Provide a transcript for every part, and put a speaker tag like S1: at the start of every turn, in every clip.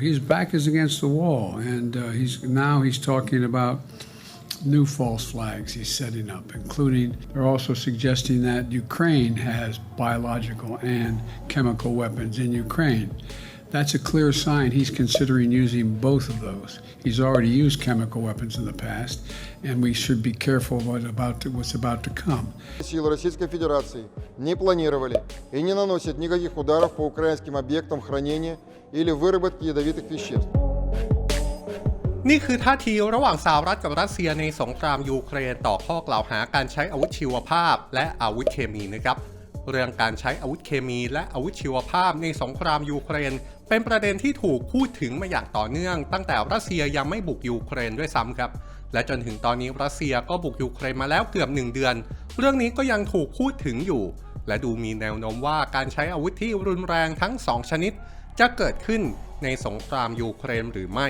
S1: His back is against the wall, and uh, he's now he's talking about new false flags he's setting up, including they're also suggesting that Ukraine has biological and chemical weapons in Ukraine. That's a clear sign he's considering using both of those. He's already used chemical weapons in the past, and we should be careful what about to, what's about to come.
S2: Силы Российской Федерации не планировали и не наносят никаких ударов по украинским объектам хранения или выработки ядовитых веществ.
S3: นี่คือท่าทีระหว่างสหรัฐกับรัสเซียในสงครามยูเครนต่อข้อกล่าวหาการใช้อาวุธชีวภาพ และอาวุธเคมีนะครับ เรื่องการใช้อาวุธเคมีและอาวุธชีวภาพในสงครามยูเครน เป็นประเด็นที่ถูกพูดถึงมาอย่างต่อเนื่อง ตั้งแต่รัสเซียยังไม่บุกยูเครนด้วยซ้ำครับ และจนถึงตอนนี้รัสเซียก็บุกยูเครนมาแล้วเกือบหนึ่งเดือน เรื่องนี้ก็ยังถูกพูดถึงอยู่ และดูมีแนวโน้มว่าการใช้อาวุธที่รุนแรงทั้งสองชนิด จะเกิดขึ้นในสงครามยูเครนหรือไม่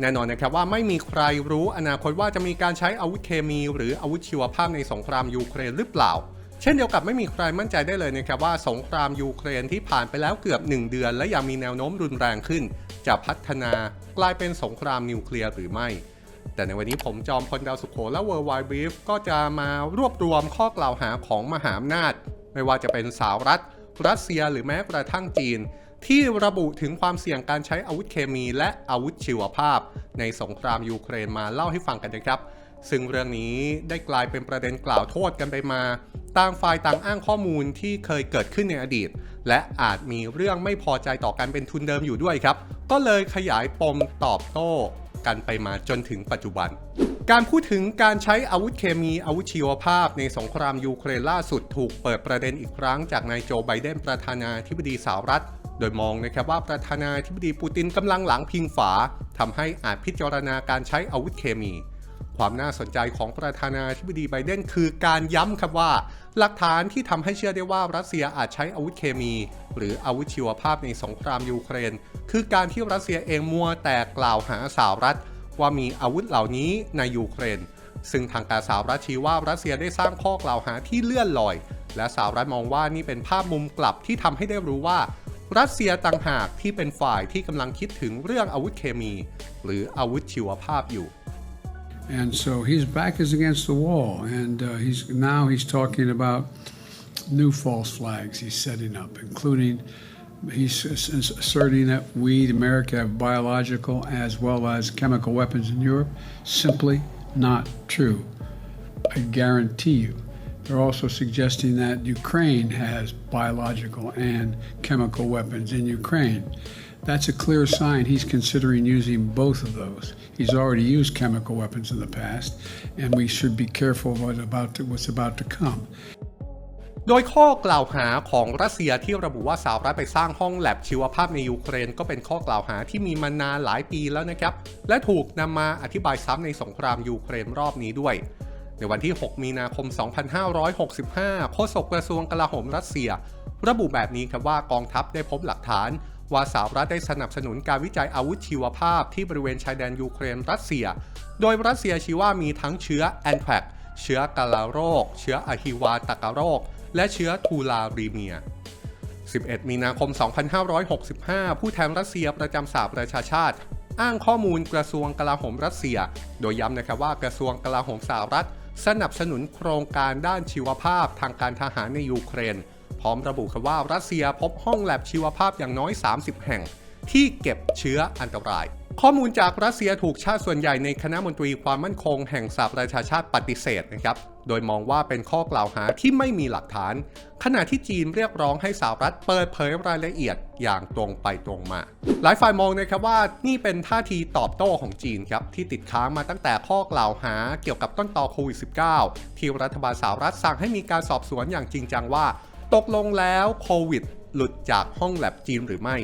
S3: แน่นอนนะครับว่าไม่มีใครรู้อนาคตว่าจะมีการใช้อาวุธเคมี หรืออาวุธชีวภาพในสงครามยูเครนหรือเปล่า เช่นเดียวกับไม่มีใครมั่นใจได้เลยนะครับว่าสงครามยูเครนที่ผ่านไปแล้วเกือบ 1 เดือน และยังมีแนวโน้มรุนแรงขึ้น จะพัฒนากลายเป็นสงครามนิวเคลียร์หรือไม่ แต่ในวันนี้ผมจอมพลดาวสุขโขและ World Wide Brief ก็จะมารวบรวมข้อกล่าวหาของมหาอำนาจ ไม่ว่าจะเป็นสหรัฐ รัสเซียหรือแม้กระทั่งจีน ที่ระบุถึงความเสี่ยงการใช้อาวุธเคมี และอาวุธชีวภาพ ในสงครามยูเครนมาเล่าให้ฟังกันนะครับ ซึ่งเรื่องนี้ได้กลายเป็นประเด็นกล่าวโทษกันไปมา ต่างฝ่ายต่างอ้างข้อมูลที่เคยเกิดขึ้นในอดีต และอาจมีเรื่องไม่พอใจต่อกันเป็นทุนเดิมอยู่ด้วยครับ ก็เลยขยายปมตอบโต้กันไปมาจนถึงปัจจุบัน การพูดถึงการใช้อาวุธเคมีอาวุธชีวภาพในสงครามยูเครนล่าสุดถูกเปิดประเด็นอีกครั้งจากนายโจไบเดนประธานาธิบดีสหรัฐโดยมองนะครับว่าประธานาธิบดีปูตินกำลังหลังพิงฝาทำให้อาจพิจารณาการใช้อาวุธเคมี ความน่าสนใจของประธานาธิบดีไบเดนคือการย้ำครับว่า หลักฐานที่ทำให้เชื่อได้ว่ารัสเซียอาจใช้อาวุธเคมี หรืออาวุธชีวภาพในสงครามยูเครน คือการที่รัสเซียเองมัวแต่กล่าวหาสหรัฐ ว่ามีอาวุธเหล่านี้ในยูเครน ซึ่งทางการสหรัฐชี้ว่ารัสเซียได้สร้างข้อกล่าวหาที่เลื่อนลอย และสหรัฐมองว่านี่เป็นภาพมุมกลับที่ทำให้ได้รู้ว่ารัสเซียต่างหากที่เป็นฝ่ายที่กำลังคิดถึงเรื่องอาวุธเคมี หรืออาวุธชีวภาพอยู่
S1: And so his back is against the wall, and uh, he's now he's talking about new false flags he's setting up, including he's asserting that we, America, have biological as well as chemical weapons in Europe. Simply not true. I guarantee you. They're also suggesting that Ukraine has biological and chemical weapons in Ukraine. That's a clear sign he's considering using both of those. He's already used chemical weapons in the past, and we should be careful what about to, what's about to come.
S3: โดยข้อกล่าวหาของรัสเซียที่ระบุว่าสหรัฐไปสร้างห้องแลบชีวภาพในยูเครน ก็เป็นข้อกล่าวหาที่มีมานานหลายปีแล้วนะครับ และถูกนำมาอธิบายซ้ำในสงครามยูเครนรอบนี้ด้วย ในวันที่ 6 มีนาคม 2565 โฆษกกระทรวงกลาโหมรัสเซีย ระบุแบบนี้ครับว่ากองทัพได้พบหลักฐาน ว่าสหรัฐได้สนับสนุนการวิจัยอาวุธชีวภาพที่บริเวณชายแดนยูเครนรัสเซีย โดยรัสเซียชี้ว่ามีทั้งเชื้อแอนแทรกเชื้อกาลาโรค เชื้ออะฮิวาตากาโรค และเชื้อทูลารีเมีย 11 มีนาคม 2565 ผู้แทนรัสเซียประจำสหประชาชาติ อ้างข้อมูลกระทรวงกลาโหมรัสเซีย โดยย้ำนะครับว่ากระทรวงกลาโหมสหรัฐ สนับสนุนโครงการด้านชีวภาพทางการทหารในยูเครน ร้อมระบุครับว่ารัสเซียพบห้องแลบชีวภาพอย่างน้อย 30 แห่ง ที่เก็บเชื้ออันตราย ข้อมูลจากรัสเซียถูกชาติส่วนใหญ่ในคณะมนตรีความมั่นคงแห่งสหประชาชาติปฏิเสธนะครับโดยมองว่าเป็นข้อกล่าวหาที่ไม่มีหลักฐาน ขณะที่จีนเรียกร้องให้สหรัฐเปิดเผยรายละเอียดอย่างตรงไปตรงมา หลายฝ่ายมองนะครับว่านี่เป็นท่าทีตอบโต้ของจีนครับที่ติดค้างมาตั้งแต่ข้อกล่าวหาเกี่ยวกับต้นตอโควิด -19 ที่รัฐบาลสหรัฐสั่งให้มีการสอบสวนอย่างจริงจังว่า ตกลงแล้วโควิด หลุดจากห้องแลบจีนหรือไม่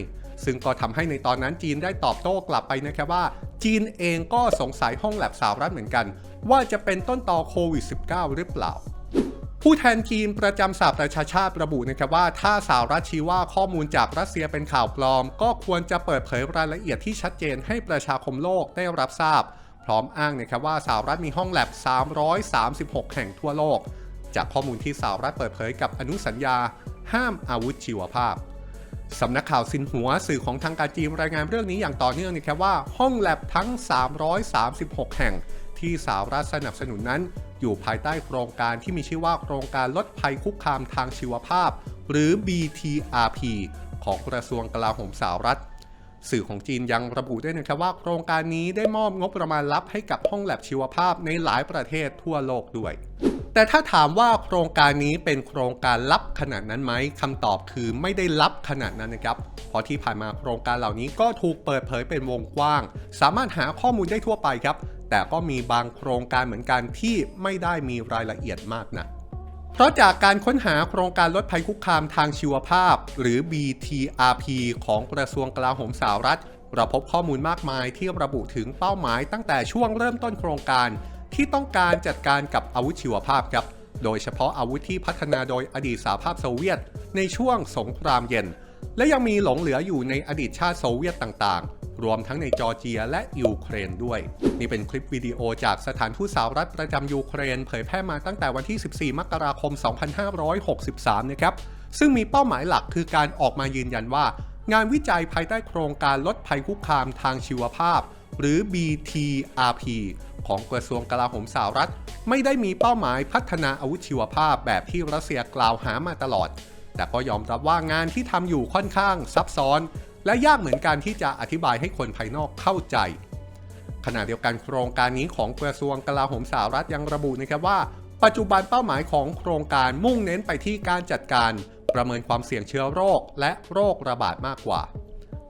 S3: ซึ่งก็ทำให้ในตอนนั้นจีนได้ตอบโต้กลับไปนะครับว่า จีนเองก็สงสัยห้องแลบสหรัฐเหมือนกัน ว่าจะเป็นต้นตอโควิด -19 หรือเปล่าผู้แทนจีนประจำสหประชาชาติระบุนะครับว่า ถ้าสหรัฐชี้ว่าข้อมูลจากรัสเซียเป็นข่าวปลอม ก็ควรจะเปิดเผยรายละเอียดที่ชัดเจนให้ประชาคมโลกได้รับทราบ พร้อมอ้างนะครับว่าสหรัฐมีห้องแลบ 336 แห่งทั่วโลก จากข้อมูลที่สหรัฐเปิดเผยกับอนุสัญญา ห้ามอาวุธชีวภาพสำนักข่าวซินหัวสื่อของทางการจีนรายงานเรื่องนี้อย่างต่อเนื่องนะครับว่าห้องแลบทั้ง 336 แห่ง ที่สหรัฐสนับสนุนนั้น อยู่ภายใต้โครงการที่มีชื่อว่าโครงการลดภัยคุกคามทางชีวภาพ หรือ BTRP ของกระทรวงกลาโหมสหรัฐ สื่อของจีนยังระบุด้วยนะครับว่า โครงการนี้ได้มอบงบประมาณลับให้กับห้องแลบชีวภาพในหลายประเทศทั่วโลกด้วย แต่ถ้าถามว่าโครงการนี้เป็นโครงการลับขนาดนั้นไหมคำตอบคือไม่ได้ลับขนาดนั้นนะครับเพราะที่ผ่านมาโครงการเหล่านี้ก็ถูกเปิดเผยเป็นวงกว้าง สามารถหาข้อมูลได้ทั่วไปครับ แต่ก็มีบางโครงการเหมือนกันที่ไม่ได้มีรายละเอียดมากนะเพราะจากการค้นหาโครงการลดภัยคุกคามทางชีวภาพ หรือ BTRP ของกระทรวงกลาโหมสหรัฐ เราพบข้อมูลมากมายที่ระบุถึงเป้าหมายตั้งแต่ช่วงเริ่มต้นโครงการ ที่ต้องการจัดการกับอาวุธชีวภาพครับ โดยเฉพาะอาวุธที่พัฒนาโดยอดีตสหภาพโซเวียต ในช่วงสงครามเย็น และยังมีหลงเหลืออยู่ในอดีตชาติโซเวียตต่างๆ รวมทั้งในจอร์เจียและยูเครนด้วย นี่เป็นคลิปวิดีโอจากสถานทูตสหรัฐประจำยูเครน เผยแพร่มาตั้งแต่วันที่ 14 มกราคม 2563 นะครับ ซึ่งมีเป้าหมายหลักคือการออกมายืนยันว่า งานวิจัยภายใต้โครงการลดภัยคุกคามทางชีวภาพ หรือ BTRP ของกระทรวงกลาโหมสหรัฐ ไม่ได้มีเป้าหมายพัฒนาอาวุธชีวภาพแบบที่รัสเซียกล่าวหามาตลอด แต่ก็ยอมรับว่างานที่ทำอยู่ค่อนข้างซับซ้อน และยากเหมือนกันที่จะอธิบายให้คนภายนอกเข้าใจ ขณะเดียวกันโครงการนี้ของกระทรวงกลาโหมสหรัฐยังระบุนะครับว่า ปัจจุบันเป้าหมายของโครงการมุ่งเน้นไปที่การจัดการ ประเมินความเสี่ยงเชื้อโรค และโรคระบาดมากกว่า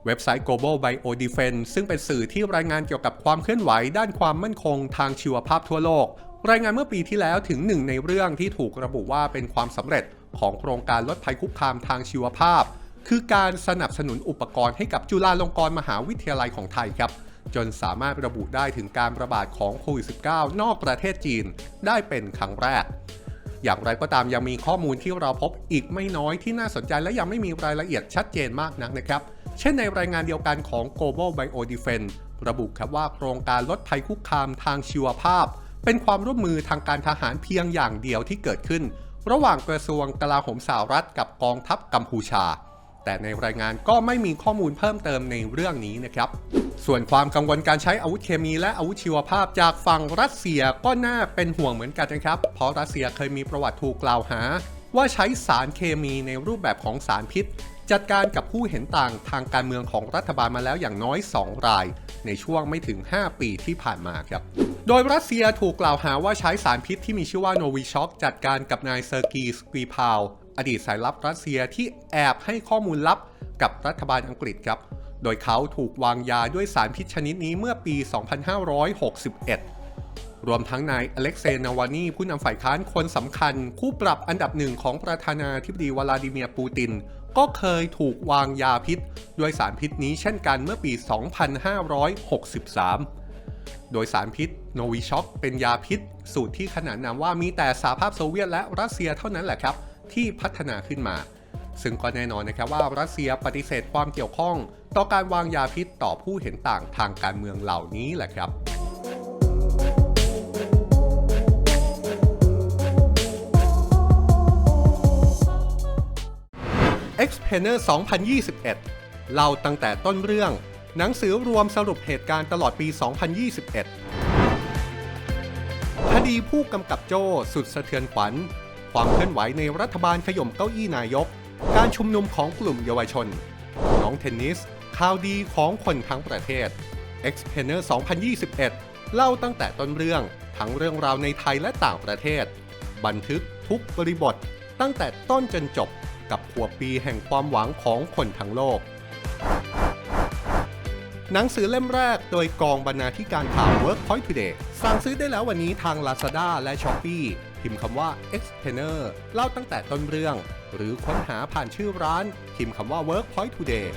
S3: เว็บไซต์ Global Biodefense ซึ่งเป็นสื่อที่รายงานเกี่ยวกับความเคลื่อนไหวด้านความมั่นคงทางชีวภาพทั่วโลก รายงานเมื่อปีที่แล้วถึงหนึ่งในเรื่องที่ถูกระบุว่าเป็นความสำเร็จของโครงการลดภัยคุกคามทางชีวภาพ คือการสนับสนุนอุปกรณ์ให้กับจุฬาลงกรณ์มหาวิทยาลัยของไทยครับ จนสามารถระบุได้ถึงการระบาดของโควิด -19 นอกประเทศจีน ได้เป็นครั้งแรกอย่างไรก็ตามยังมีข้อมูลที่เราพบอีกไม่น้อยที่น่าสนใจและยังไม่มีรายละเอียดชัดเจนมากนักนะครับ เช่นในรายงานเดียวกันของ Global Biodefense ระบุครับว่าโครงการลดภัยคุกคามทางชีวภาพ เป็นความร่วมมือทางการทหารเพียงอย่างเดียวที่เกิดขึ้น ระหว่างกระทรวงกลาโหมสหรัฐกับกองทัพกัมพูชา แต่ในรายงานก็ไม่มีข้อมูลเพิ่มเติมในเรื่องนี้นะครับส่วนความกังวลการใช้อาวุธเคมีและอาวุธชีวภาพจากฝั่งรัสเซียก็น่าเป็นห่วงเหมือนกันนะครับ เพราะรัสเซียเคยมีประวัติถูกกล่าวหา ว่าใช้สารเคมีในรูปแบบของสารพิษ จัดการกับผู้เห็นต่างทางการเมืองของรัฐบาลมาแล้วอย่างน้อย 2 ราย ในช่วงไม่ถึง 5 ปีที่ผ่านมาครับ โดยรัสเซียถูกกล่าวหาว่าใช้สารพิษที่มีชื่อว่าโนวิช็อกจัดการกับนายเซอร์กีสกรีพาว อดีตสายลับรัสเซียที่แอบให้ข้อมูลลับกับรัฐบาลอังกฤษครับ โดยเขาถูกวางยาด้วยสารพิษชนิดนี้เมื่อปี 2561รวมทั้งนายอเล็กเซนาวานีผู้นำฝ่ายค้านคนสำคัญ คู่ปรับอันดับหนึ่งของประธานาธิบดีวลาดิเมียร์ปูติน ก็เคยถูกวางยาพิษด้วยสารพิษนี้เช่นกันเมื่อปี 2563 โดยสารพิษโนวิช็อกเป็นยาพิษ สูตรที่ขนานนามว่ามีแต่สหภาพโซเวียตและรัสเซียเท่านั้นแหละครับที่พัฒนาขึ้นมา ซึ่งก็แน่นอนนะครับว่ารัสเซียปฏิเสธความเกี่ยวข้อง ต่อการวางยาพิษต่อผู้เห็นต่างทางการเมืองเหล่านี้แหละครับ e x p a n e r 2021 เล่าตั้งแต่ต้นเรื่อง หนังสือรวมสรุปเหตุการณ์ตลอดปี 2021 คดีผู้กำกับโจ้สุดสะเทือนขวัญ ความเคลื่อนไหวในรัฐบาลขย่มเก้าอี้นายก การชุมนุมของกลุ่มเยาวชน น้องเทนนิส ข่าวดีของคนทั้งประเทศ e x p a n e r 2021 เล่าตั้งแต่ต้นเรื่องทั้งเรื่องราวในไทยและต่างประเทศ บันทึกทุกบริบทตั้งแต่ต้นจนจบ กับขวบปีแห่งความหวังของคนทั้งโลก หนังสือเล่มแรกโดยกองบรรณาธิการข่าว Workpoint Today สั่งซื้อได้แล้ววันนี้ทาง Lazada และ Shopee พิมพ์คำว่า Explainer เล่าตั้งแต่ต้นเรื่อง หรือค้นหาผ่านชื่อร้าน พิมพ์คำว่า Workpoint Today